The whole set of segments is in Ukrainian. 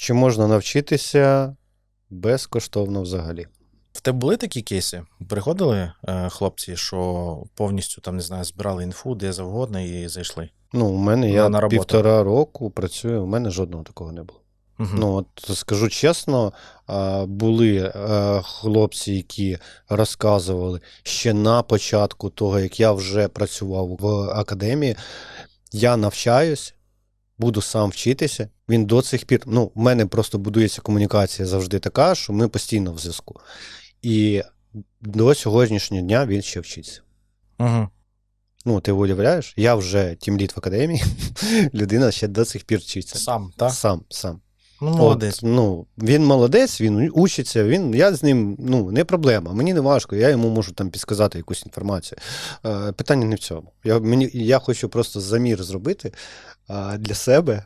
Чи можна навчитися безкоштовно взагалі? В тебе були такі кейси? Приходили е, хлопці, що повністю там не знаю, збирали інфу де завгодно і зайшли. Ну, у мене На- я на півтора року працюю, у мене жодного такого не було. Угу. Ну, от скажу чесно, були е, хлопці, які розказували ще на початку того, як я вже працював в академії. Я навчаюсь, буду сам вчитися. Він до цих пір. Ну, в мене просто будується комунікація завжди така, що ми постійно в зв'язку. І до сьогоднішнього дня він ще вчиться. Угу. Ну, ти уявляєш, я вже тімліт в академії, людина ще до цих пір вчиться. Сам, так? Сам, сам. Ну, молодець. От, ну, він молодець, він учиться, він, я з ним ну, не проблема. Мені не важко, я йому можу там підсказати якусь інформацію. Е, питання не в цьому. Я, мені, я хочу просто замір зробити е, для себе,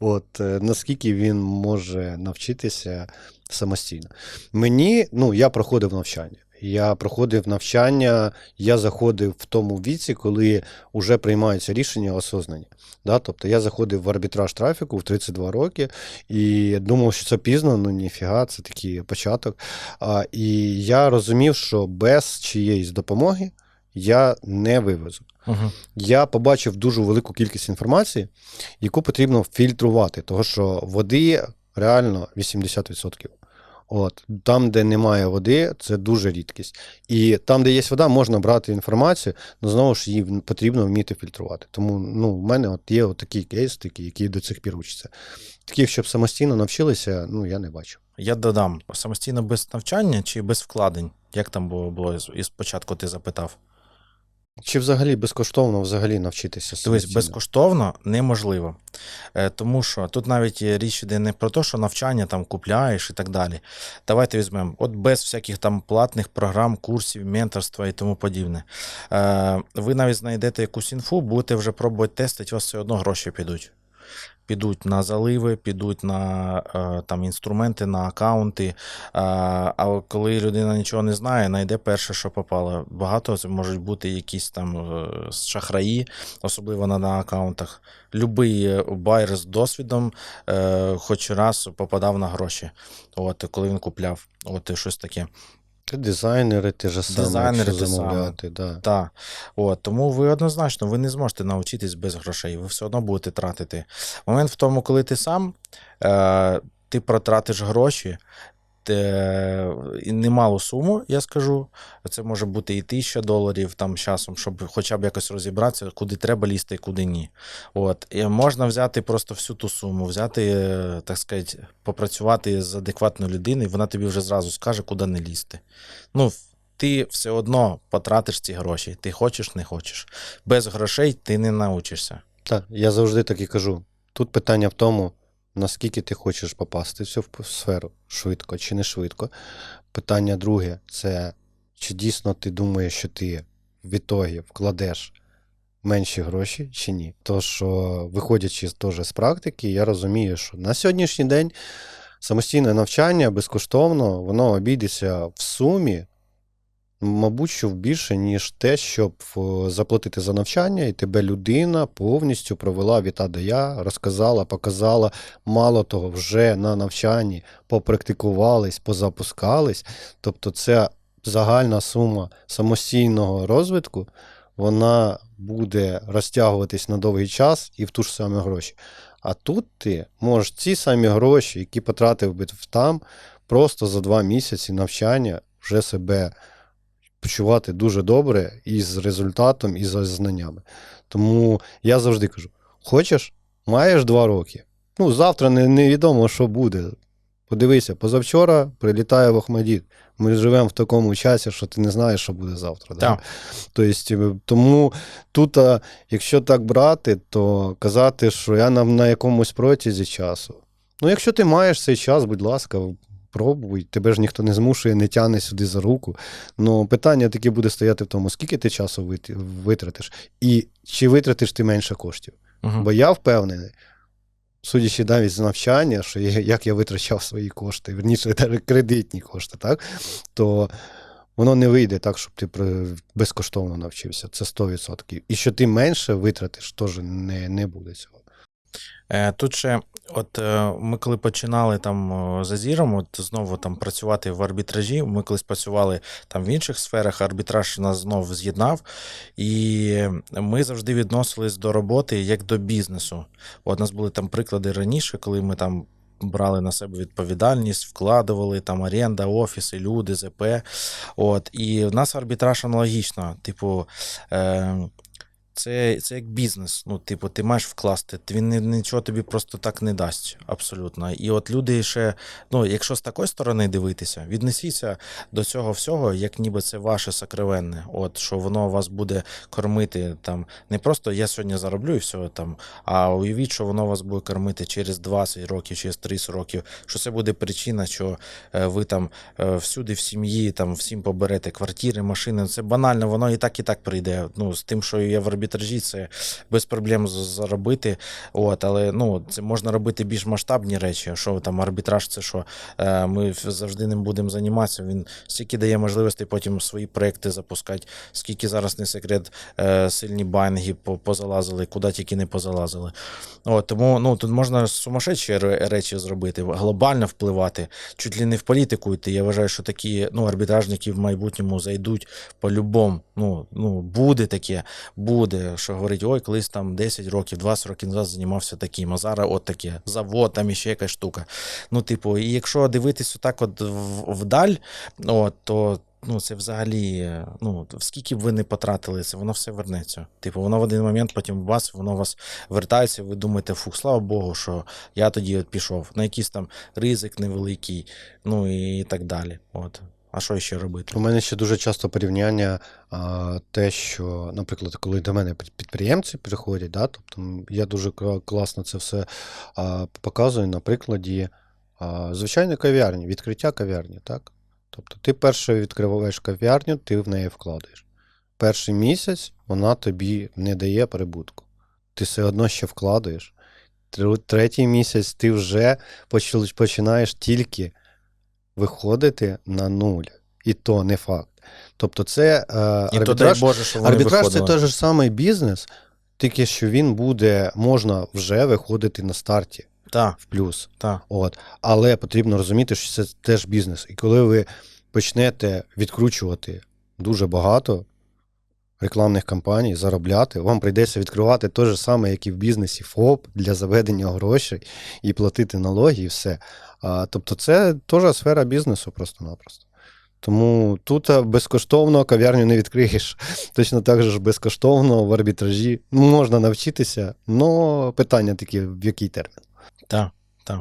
от, е, наскільки він може навчитися самостійно. Мені, ну, я проходив навчання. Я проходив навчання, я заходив в тому віці, коли вже приймаються рішення осознані. Да? Тобто я заходив в арбітраж трафіку в 32 роки і думав, що це пізно, ну ніфіга, це такий початок. А, і я розумів, що без чиєїсь допомоги я не вивезу. Угу. Я побачив дуже велику кількість інформації, яку потрібно фільтрувати, тому що води реально 80%. От там, де немає води, це дуже рідкість. І там, де є вода, можна брати інформацію, але знову ж її потрібно вміти фільтрувати. Тому ну, в мене от є от такий кейс, такий, який до цих пір учиться. Таких, щоб самостійно навчилися, ну я не бачу. Я додам самостійно без навчання чи без вкладень? Як там було, було і спочатку ти запитав? Чи взагалі безкоштовно взагалі навчитися Дивись, самостійно? безкоштовно неможливо. Е, тому що тут навіть річ іде не про те, що навчання там купляєш і так далі. Давайте візьмемо, от без всяких там платних програм, курсів, менторства і тому подібне. Е, ви навіть знайдете якусь інфу, будете вже пробувати тестити, у вас все одно гроші підуть. Підуть на заливи, підуть на е, там інструменти, на акаунти. Е, а коли людина нічого не знає, знайде перше, що попало. Багато можуть бути якісь там е, шахраї, особливо на, на акаунтах. Любий байер з досвідом хоч раз попадав на гроші, от, коли він купляв. От щось таке. Ти дизайнери, ти ж саме, Дизайнери замовляти. Да. Да. От, тому ви однозначно ви не зможете навчитись без грошей, ви все одно будете тратити. Момент в тому, коли ти сам, е, ти протратиш гроші. Те, немалу суму, я скажу. Це може бути і тисяча доларів там часом, щоб хоча б якось розібратися, куди треба лізти і куди ні. От. І можна взяти просто всю ту суму, взяти, е, так сказати, попрацювати з адекватною людиною, вона тобі вже зразу скаже, куди не лізти. Ну, ти все одно потратиш ці гроші. Ти хочеш, не хочеш. Без грошей ти не научишся. Так, я завжди так і кажу. Тут питання в тому, наскільки ти хочеш попасти в цю сферу швидко чи не швидко. Питання друге це чи дійсно ти думаєш, що ти в ітогі вкладеш менші гроші чи ні. То що, виходячи теж з практики, я розумію, що на сьогоднішній день самостійне навчання безкоштовно, воно обійдеться в сумі. Мабуть, що більше, ніж те, щоб заплатити за навчання, і тебе людина повністю провела від А до Я, розказала, показала. Мало того, вже на навчанні попрактикувались, позапускались. Тобто, це загальна сума самостійного розвитку, вона буде розтягуватись на довгий час і в ту ж самі гроші. А тут ти можеш ці самі гроші, які потратив би там, просто за два місяці навчання вже себе почувати дуже добре і з результатом, і з знаннями. Тому я завжди кажу: хочеш, маєш два роки. Ну, завтра не, невідомо, що буде. Подивися, позавчора прилітає в Охмадіт. Ми живемо в такому часі, що ти не знаєш, що буде завтра. Да? Тобто, тому тут, а, якщо так брати, то казати, що я на, на якомусь протязі часу. Ну, якщо ти маєш цей час, будь ласка, пробуй, тебе ж ніхто не змушує, не тягне сюди за руку. Ну, питання таке буде стояти в тому, скільки ти часу вит- витратиш, і чи витратиш ти менше коштів. Угу. Бо я впевнений, судячи навіть з навчання, що я, як я витрачав свої кошти, верніше, кредитні кошти, так, то воно не вийде так, щоб ти безкоштовно навчився. Це 100%. І що ти менше витратиш, теж не, не буде цього. Е, Тут ще, от е, ми коли починали там е, з Азіром, от знову там працювати в арбітражі, ми колись працювали там в інших сферах, арбітраж нас знову з'єднав, і ми завжди відносились до роботи як до бізнесу. От у нас були там приклади раніше, коли ми там. Брали на себе відповідальність, вкладували там оренда, офіси, люди, ЗП. От, і в нас арбітраж аналогічно. Типу, е, це, це як бізнес. Ну, типу, ти маєш вкласти. Він нічого тобі просто так не дасть. Абсолютно. І от люди ще, ну, якщо з такої сторони дивитися, віднесіться до цього всього, як ніби це ваше сокровенне. От що воно вас буде кормити там не просто я сьогодні зароблю і все там, а уявіть, що воно вас буде кормити через 20 років, через 30 років. Що це буде причина, що е, ви там е, всюди в сім'ї там всім поберете квартири, машини. Це банально, воно і так і так прийде. Ну, з тим, що є в арбітражі, це без проблем заробити. От, але ну, це можна робити більш масштабні речі. Що там арбітраж, це що е, ми завжди ним будемо займатися. Він стільки дає можливостей потім свої проекти запускати, скільки зараз не секрет, е, сильні банги позалазили, куди тільки не позалазили. От, тому ну, тут можна сумасшедші речі зробити, глобально впливати, чуть ли не в політику йти. Я вважаю, що такі ну, арбітражники в майбутньому зайдуть по-любому. Ну, ну, буде таке, буде, що говорить, ой, колись там 10 років, 20 років назад займався таким, а зараз от таке, завод, там іще якась штука. Ну, типу, і якщо дивитись отак от вдаль, от, то. Ну, це взагалі, ну, скільки б ви не потратили це, воно все вернеться. Типу, воно в один момент потім вас, воно вас вертається, ви думаєте, фух, слава Богу, що я тоді от пішов на якийсь там ризик невеликий, ну і так далі. От. А що ще робити? У мене ще дуже часто порівняння а, те, що, наприклад, коли до мене підприємці приходять, да, тобто я дуже класно це все а, показую на прикладі а, звичайної кав'ярні, відкриття кав'ярні, так? Тобто ти перше відкриваєш кав'ярню, ти в неї вкладаєш. Перший місяць вона тобі не дає прибутку. Ти все одно ще вкладаєш. Третій місяць ти вже починаєш тільки виходити на нуль. І то не факт. Тобто, це е, І то арбітраж, Боже, арбітраж це той же самий бізнес, тільки що він буде, можна вже виходити на старті та, в плюс. Та. От. Але потрібно розуміти, що це теж бізнес. І коли ви почнете відкручувати дуже багато рекламних кампаній, заробляти, вам прийдеться відкривати те ж саме, як і в бізнесі ФОП для заведення грошей і платити налоги, і все. А, тобто, це теж сфера бізнесу просто-напросто. Тому тут безкоштовно кав'ярню не відкриєш. Точно так же ж безкоштовно в арбітражі можна навчитися, але питання таке, в який термін. Так.